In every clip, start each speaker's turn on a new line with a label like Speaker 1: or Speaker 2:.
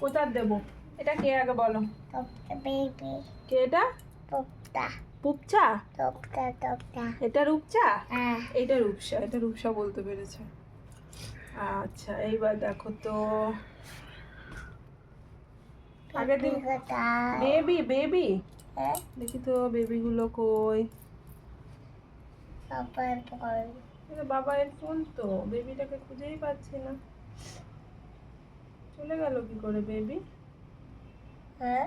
Speaker 1: প্রচার দেবো এটা কে আগে বলো কে এটা. পুপচা. এটা রূপচা
Speaker 2: Ah.
Speaker 1: এইটা রূপসা এটা রূপসা বলতে পেরেছে আচ্ছা এইবার দেখো তো আগের দিন. Baby baby? দেখি তো বেবিগুলো কই. এটা বাবার ফোন তো বেবিটাকে খুঁজেই পাচ্ছি না চলে গেল কি করে বেবি
Speaker 2: হ্যাঁ?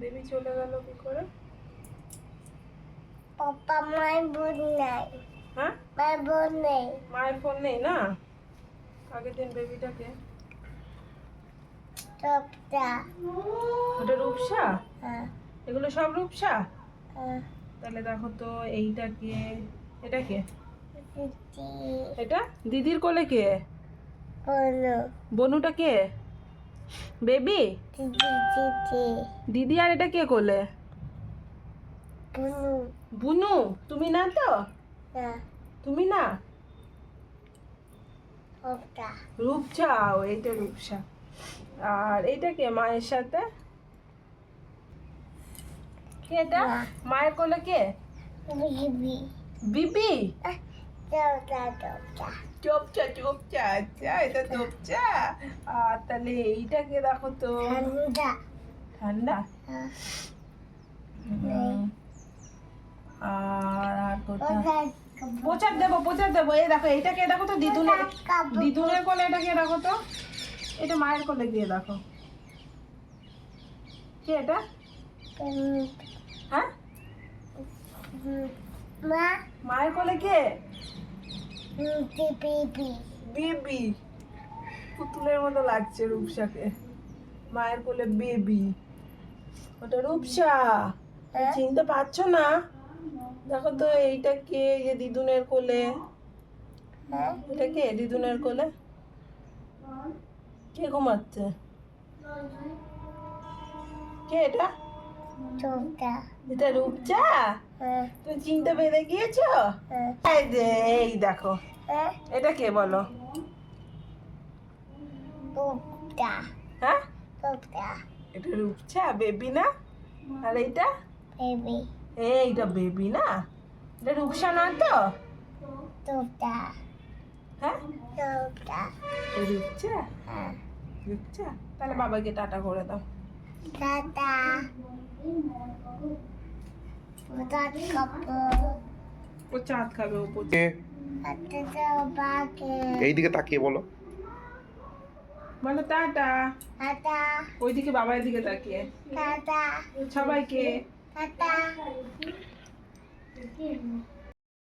Speaker 1: বেবি চলে গেল কি করে?
Speaker 2: Papa my bunai.
Speaker 1: হ্যাঁ?
Speaker 2: My bunai.
Speaker 1: মায়ের ফোন নেই না? আগের দিন বেবিটাকে
Speaker 2: Topta.
Speaker 1: ওটা রূপসা?
Speaker 2: হ্যাঁ।
Speaker 1: এগুলো সব রূপসা?
Speaker 2: হ্যাঁ।
Speaker 1: তাহলে দেখো তো এইটা কে এটা কে এটা? দিদির কোলে কে. বনুটা কে? বেবি. দিদি আর এটা কে কোলে বুনু। তুমি না তো. তুমি না. রূপসা ও এইটা রূপসা আর এইটা কে মায়ের সাথে? কে এটা? মায়ের কোলে কে. বিবি।
Speaker 2: topta.
Speaker 1: চোপচা চোপচা আচ্ছা এটা চোপচা। আর তাহলে এইটাকে দেখো তো। ঠান্ডা. আর আর কোথায় প্রচার দেবো প্রচার দেবো। এই দেখো এইটাকে দেখো তো
Speaker 2: Kabu.
Speaker 1: দিদুনের কোলে এটাকে দেখো তো। এটা মায়ের কোলে গিয়ে দেখো। কে এটা. হ্যাঁ?
Speaker 2: Ma.
Speaker 1: মায়ের কোলে কে. বেবি পুতুলের মতো লাগছে রূপসাকে। মায়ের কোলে বেবি। ওটা রূপসা।
Speaker 2: Eh?
Speaker 1: চিনতে পারছ না? দেখো তো এইটা কে? যে দিদুনের কোলে।
Speaker 2: Eh?
Speaker 1: এটা কে? দিদুনের কোলে? কে ঘুমাচ্ছে? কে এটা. এটা রূপচা
Speaker 2: Eh?
Speaker 1: তুমি চিনতে পেরে গিয়েছো
Speaker 2: Eh?
Speaker 1: এই যে এই দেখো
Speaker 2: Eh?
Speaker 1: এটা কে বলো হ্যাঁ. এটা রূপচা বেবি না আর এইটা. এইটা বেবি না এটা রূপসা না তো. হ্যাঁ রূপচা
Speaker 2: Ah.
Speaker 1: রূপচা তাহলে বাবাকে টাটা করে দাও
Speaker 2: Tata.
Speaker 1: ও চাঁদ খাবে ও
Speaker 3: এইদিকে তাকিয়ে বলো।
Speaker 1: বলো টাটা।
Speaker 2: টাটা।
Speaker 1: ওইদিকে বাবার দিকে তাকিয়ে।
Speaker 2: টাটা।
Speaker 1: সবাইকে।
Speaker 2: টাটা।